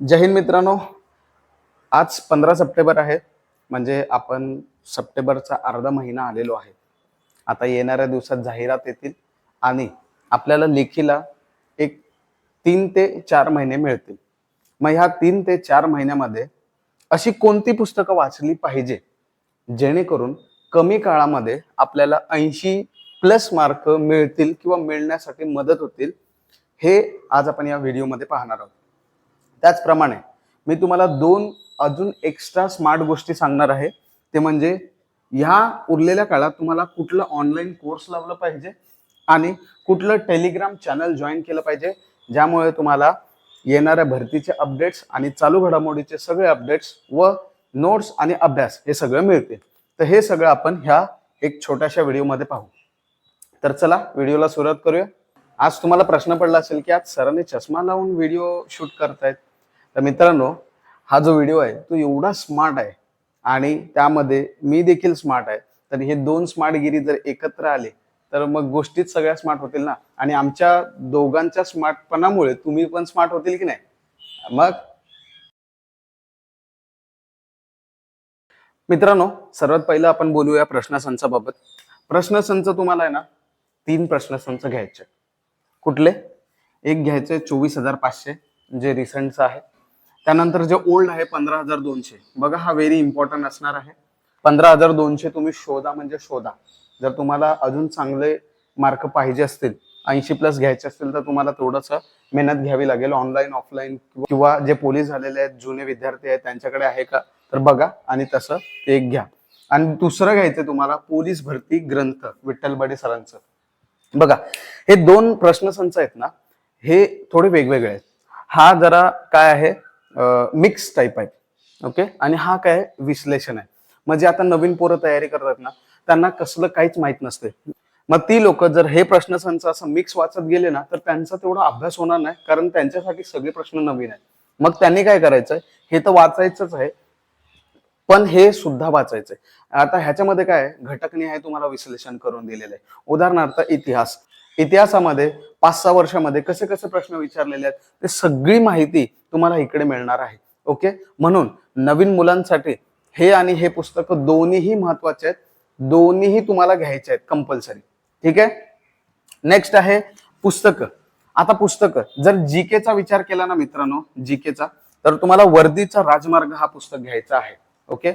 जय हिंद मित्रांनो. आज पंधरा सप्टेंबर आहे. म्हणजे आपण सप्टेंबरचा अर्धा महिना आलेलो आहे. आता येणाऱ्या दिवसात जाहिरात येतील आणि आपल्याला लेखीला एक तीन ते चार महिने मिळतील. मग ह्या तीन ते चार महिन्यामध्ये अशी कोणती पुस्तकं वाचली पाहिजे? जेणेकरून कमी काळामध्ये आपल्याला ऐंशी प्लस मार्क मिळतील किंवा मिळण्यासाठी मदत होतील हे आज आपण या व्हिडिओमध्ये पाहणार आहोत. त्याचप्रमाणे मी तुम्हाला दोन अजून एक्स्ट्रा स्मार्ट गोष्टी सांगणार आहे. ते म्हणजे ह्या उरलेल्या काळात तुम्हाला कुठलं ऑनलाईन कोर्स लावलं पाहिजे आणि कुठलं टेलिग्राम चॅनल जॉईन केलं पाहिजे ज्यामुळे तुम्हाला येणाऱ्या भरतीचे अपडेट्स आणि चालू घडामोडीचे सगळे अपडेट्स व नोट्स आणि अभ्यास हे सगळं मिळते. तर हे सगळं आपण ह्या एक छोट्याशा व्हिडिओमध्ये पाहू. तर चला व्हिडिओला सुरुवात करूया. आज तुम्हाला प्रश्न पडला असेल की आज सरांनी चष्मा लावून व्हिडिओ शूट करतायत. तर मित्रांनो हा जो व्हिडिओ आहे तो एवढा स्मार्ट आहे आणि त्यामध्ये मी देखील स्मार्ट आहे. तर हे दोन स्मार्टगिरी जर एकत्र आले तर मग गोष्टीच सगळ्या स्मार्ट होतील ना? आणि आमच्या दोघांच्या स्मार्टपणामुळे तुम्ही पण स्मार्ट होतील की नाही? मग? मित्रांनो सर्वात पहिलं आपण बोलूया प्रश्नसंचाबाबत. प्रश्नसंच तुम्हाला आहे ना तीन प्रश्नसंच घ्यायचे कुठले? एक घ्यायचे चोवीस हजार पाचशे जे रिसेंटचं आहे. त्यानंतर जे ओल्ड आहे पंधरा हजार दोनशे बघा हा व्हेरी इम्पॉर्टंट असणार आहे. पंधरा हजार दोनशे तुम्ही शोधा म्हणजे शोधा. जर तुम्हाला अजून चांगले मार्क पाहिजे असतील ऐंशी प्लस घ्यायचे असतील तर तुम्हाला थोडंसं मेहनत घ्यावी लागेल ऑनलाईन ऑफलाईन किंवा जे पोलीस झालेले आहेत जुने विद्यार्थी आहेत त्यांच्याकडे आहे का? तर बघा आणि तसं ते एक घ्या. आणि दुसरं घ्यायचं तुम्हाला पोलीस भरती ग्रंथ विठ्ठल बडे सरांचं. बघा हे दोन प्रश्नसंच आहेत ना हे थोडे वेगवेगळे आहेत. हा जरा काय आहे? मिक्स टाईप आहे ओके आणि हा काय विश्लेषण आहे. म्हणजे आता नवीन पोरं तयारी करतात ना त्यांना कसलं काहीच माहीत नसते. मग ती लोक जर हे प्रश्नसंच असं मिक्स वाचत गेले ना तर त्यांचा तेवढा अभ्यास होणार नाही कारण त्यांच्यासाठी सगळे प्रश्न नवीन आहेत. मग त्यांनी काय करायचंय? हे तर वाचायचंच आहे पण हे सुद्धा वाचायचंय. आता ह्याच्यामध्ये काय आहे? हे तुम्हाला विश्लेषण करून दिलेलं आहे. उदाहरणार्थ इतिहास. इतिहासामध्ये पाच सहा वर्षामध्ये कसे कसे प्रश्न विचारलेले आहेत ते सगळी माहिती तुम्हाला इकडे मिळणार आहे. ओके? म्हणून नवीन मुलांसाठी हे आणि हे पुस्तक दोन्हीही महत्त्वाचे आहेत. दोन्हीही तुम्हाला घ्यायचे आहेत कंपल्सरी ठीक आहे? नेक्स्ट आहे पुस्तक. आता पुस्तक. जर जीकेचा विचार केला ना मित्रांनो जीकेचा तर तुम्हाला वर्दीचा राजमार्ग हा पुस्तक घ्यायचा आहे. ओके?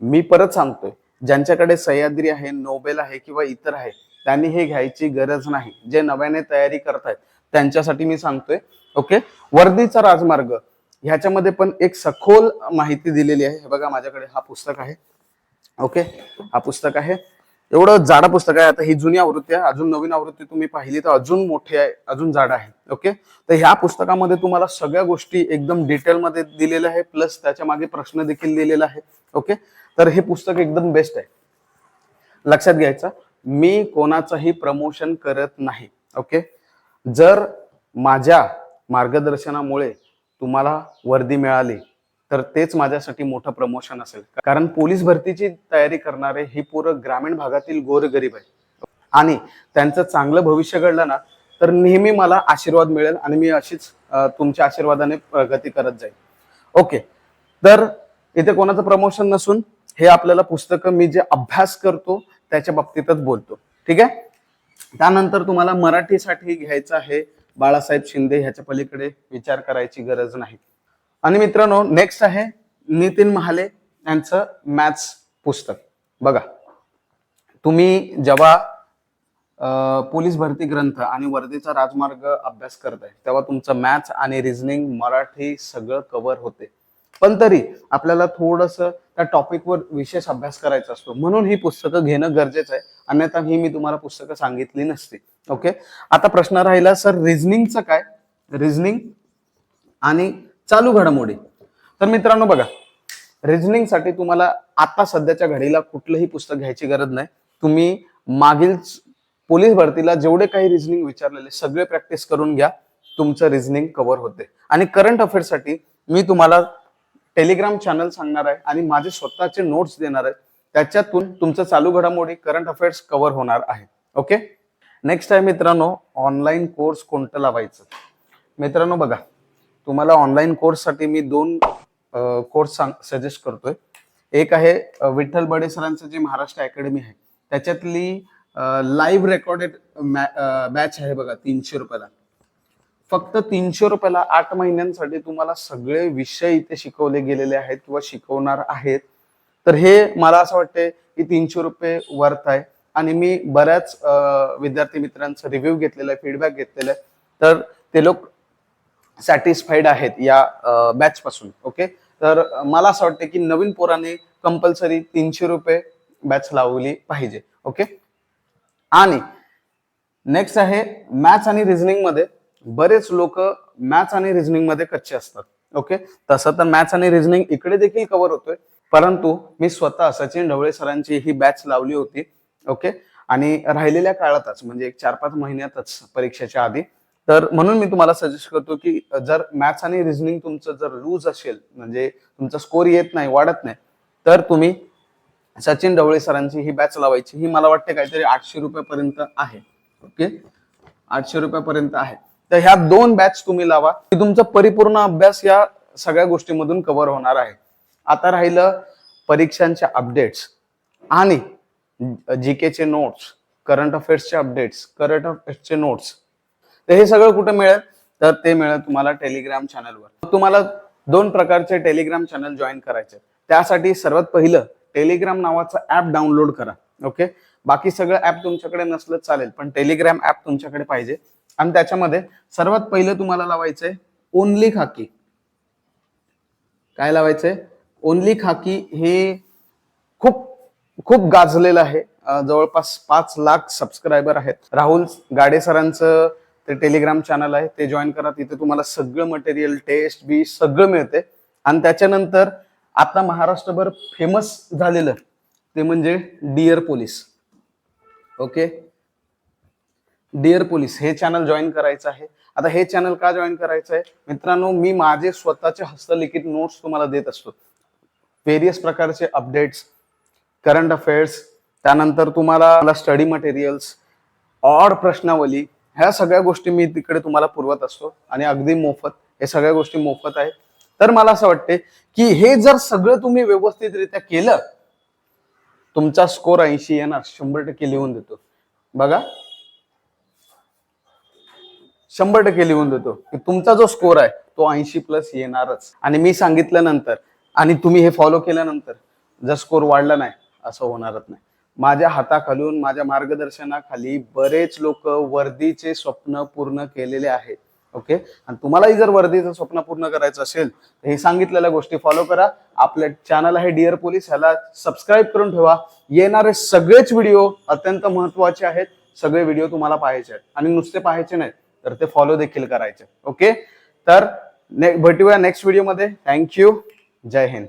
मी परत सांगतोय. ज्यांच्याकडे सह्याद्री आहे नोबेल आहे किंवा इतर आहे त्यांनी हे घ्यायची गरज नाही. जे नव्याने तयारी करतायत त्यांच्यासाठी मी सांगतोय. ओके? वर्दीचा राजमार्ग. ह्याच्यामध्ये पण एक सखोल माहिती दिलेली आहे. हे बघा माझ्याकडे हा पुस्तक आहे. ओके? हा पुस्तक आहे. एवढं जाड पुस्तक आहे. आता ही जुनी आवृत्ती आहे. अजून नवीन आवृत्ती तुम्ही पाहिली तर अजून मोठी आहे अजून जाड आहे. ओके? तर ह्या पुस्तकामध्ये तुम्हाला सगळ्या गोष्टी एकदम डिटेलमध्ये दिलेल्या आहे. प्लस त्याच्यामागे प्रश्न देखील दिलेला आहे. ओके? तर हे पुस्तक एकदम बेस्ट आहे. लक्षात घ्यायचं. मी कोणाचंही प्रमोशन करत नाही ओके? जर माझ्या मार्गदर्शनामुळे तुम्हाला वर्दी मिळाली तर तेच माझ्यासाठी मोठं प्रमोशन असेल. कारण पोलीस भरतीची तयारी करणारे हे पूर्ण ग्रामीण भागातील गोरगरीब आहे आणि त्यांचं चांगलं भविष्य घडलं ना तर नेहमी मला आशीर्वाद मिळेल आणि मी अशीच तुमच्या आशीर्वादाने प्रगती करत जाईल ओके. तर इथे कोणाचं प्रमोशन नसून हे आपल्याला पुस्तकं मी जे अभ्यास करतो त्याच्या बाबतीतच बोलतो. ठीक आहे? त्यानंतर तुम्हाला मराठीसाठी घ्यायचं आहे. बाळासाहेब शिंदे ह्याच्या पलीकडे विचार करायची गरज नाही. आणि मित्रांनो नेक्स्ट आहे नितीन महाले यांचं मॅथ्स पुस्तक. बघा. तुम्ही जेव्हा पोलीस भरती ग्रंथ आणि वर्धेचा राजमार्ग अभ्यास करताय तेव्हा तुमचं मॅथ्स आणि रिझनिंग मराठी सगळं कव्हर होते. पण तरी आपल्याला थोडंसं त्या टॉपिकवर विशेष अभ्यास करायचा असतो. म्हणून ही पुस्तकं घेणं गरजेचं आहे. अन्यथा ही मी तुम्हाला पुस्तकं सांगितली नसती. ओके? आता प्रश्न राहिला सर रिझनिंगचं काय? रिझनिंग आणि चालू घडामोडी. तर मित्रांनो बघा रिझनिंगसाठी तुम्हाला आता सध्याच्या घडीला कुठलंही पुस्तक घ्यायची गरज नाही. तुम्ही मागील पोलीस भरतीला जेवढे काही रिझनिंग विचारलेले सगळे प्रॅक्टिस करून घ्या. तुमचं रिझनिंग कव्हर होते. आणि करंट अफेअर्ससाठी मी तुम्हाला टेलिग्राम चॅनल सांगणार आहे आणि माझे स्वतःचे नोट्स देणार आहे. त्याच्यातून तुमचं चालू घडामोडी करंट अफेअर्स कव्हर होणार आहे. ओके नेक्स्ट आहे मित्रांनो ऑनलाईन कोर्स कोणतं लावायचं? मित्रांनो बघा तुम्हाला ऑनलाईन कोर्ससाठी मी दोन कोर्स सांग सजेस्ट करतोय. एक आहे विठ्ठल बडे सरांचं जे महाराष्ट्र अकॅडमी आहे त्याच्यातली लाईव्ह रेकॉर्डेड बॅच आहे बघा तीनशे रुपयाला. फक्त तीनशे रुपयाला आठ महिन्यांसाठी तुम्हाला सगळे विषय इथे शिकवले गेलेले आहेत किंवा शिकवणार आहेत. तर हे मला असं वाटतंय की तीनशे रुपये वर्थ आहे. आणि मी बऱ्याच विद्यार्थी मित्रांचा रिव्ह्यू घेतलेला आहे फीडबॅक घेतलेला आहे. तर ते लोक सॅटिस्फाईड आहेत या बॅच पासून ओके तर मला असं वाटतं की नवीन पोराने कंपल्सरी तीनशे रुपये बॅच लावली पाहिजे ओके आणि नेक्स्ट आहे मॅथ्स आणि रिझनिंगमध्ये. बरेच लोक मॅथ्स आणि रिझनिंगमध्ये कच्चे असतात. ओके तसं तर मॅथ्स आणि रिझनिंग इकडे देखील कव्हर होतोय. परंतु मी स्वतः सचिन ढवळे सरांची ही बॅच लावली होती. ओके आणि राहिलेल्या काळातच म्हणजे एक चार पाच महिन्यातच परीक्षेच्या आधी. तर म्हणून मी तुम्हाला सजेस्ट करतो की जर मॅथ्स आणि रिझनिंग तुमचं जर लूज असेल म्हणजे तुमचा स्कोर येत नाही वाढत नाही तर तुम्ही सचिन ढवळे सरांची ही बॅच लावायची. ही मला वाटते काहीतरी आठशे रुपयापर्यंत आहे. ओके आठशे रुपयापर्यंत आहे. तर ह्या दोन बॅच तुम्ही लावा. की तुमचा परिपूर्ण अभ्यास या सगळ्या गोष्टीमधून कव्हर होणार आहे. आता राहिलं परीक्षांच्या अपडेट्स आणि जीकेचे नोट्स करंट अफेअर्सचे अपडेट्स करंट अफेअर्सचे नोट्स तर हे सगळं कुठं मिळेल? तर ते मिळेल तुम्हाला टेलिग्राम चॅनलवर तुम्हाला दोन प्रकारचे टेलिग्राम चॅनल जॉईन करायचे. त्यासाठी सर्वात पहिलं टेलिग्राम नावाचं ऍप डाउनलोड करा. ओके बाकी सगळं ऍप तुमच्याकडे नसलं चालेल पण टेलिग्राम ऍप तुमच्याकडे पाहिजे. आणि त्याच्यामध्ये सर्वात पहिलं तुम्हाला लावायचंय ओनली खाकी. काय लावायचंय? ओनली खाकी हे खूप खूप गाजलेलं आहे. जवळपास पाच लाख सबस्क्रायबर आहेत. राहुल गाडे सरांचं ते टेलिग्राम चॅनल आहे. ते जॉईन करा. तिथे तुम्हाला सगळं मटेरियल टेस्ट बी सगळं मिळते. आणि त्याच्यानंतर आता महाराष्ट्रभर फेमस झालेलं ते म्हणजे dear police okay dear police हे चॅनल जॉईन करायचं आहे. आता हे चॅनल का जॉईन करायचं आहे मित्रांनो मी माझे स्वतःचे हस्तलिखित नोट्स तुम्हाला देत असतो. व्हेरियस प्रकारचे अपडेट्स करंट अफेअर्स त्यानंतर तुम्हाला स्टडी मटेरियल्स ऑड प्रश्नावली ह्या सगळ्या गोष्टी मी तिकडे तुम्हाला पुरवत असतो. आणि अगदी मोफत हे सगळ्या गोष्टी मोफत आहे तर मला असं वाटते की हे जर सगळं तुम्ही व्यवस्थितरित्या केलं तुमचा स्कोर ऐंशी येणार शंभर टक्के लिहून देतो. बघा शंभर टक्के लिहून देतो की तुमचा जो स्कोर आहे तो ऐंशी प्लस येणारच. आणि मी सांगितल्यानंतर आणि तुम्ही हे फॉलो केल्यानंतर जर स्कोर वाढला नाही असं होणारच नाही. माझ्या हाताखालून माझ्या मार्गदर्शनाखाली बरेच लोक वर्दीचे स्वप्न पूर्ण केलेले आहेत. ओके आणि तुम्हालाही जर वर्दीचं स्वप्न पूर्ण करायचं असेल तर हे सांगितलेल्या गोष्टी फॉलो करा. आपलं चॅनल आहे डिअर पोलीस ह्याला सबस्क्राईब करून ठेवा. येणारे सगळेच व्हिडिओ अत्यंत महत्त्वाचे आहेत. सगळे व्हिडिओ तुम्हाला पाहायचे आहेत. आणि नुसते पाहायचे नाहीत. तर ते फॉलो देखील करायचे. ओके तर ने- भेटूया नेक्स्ट व्हिडिओमध्ये थँक्यू जय हिंद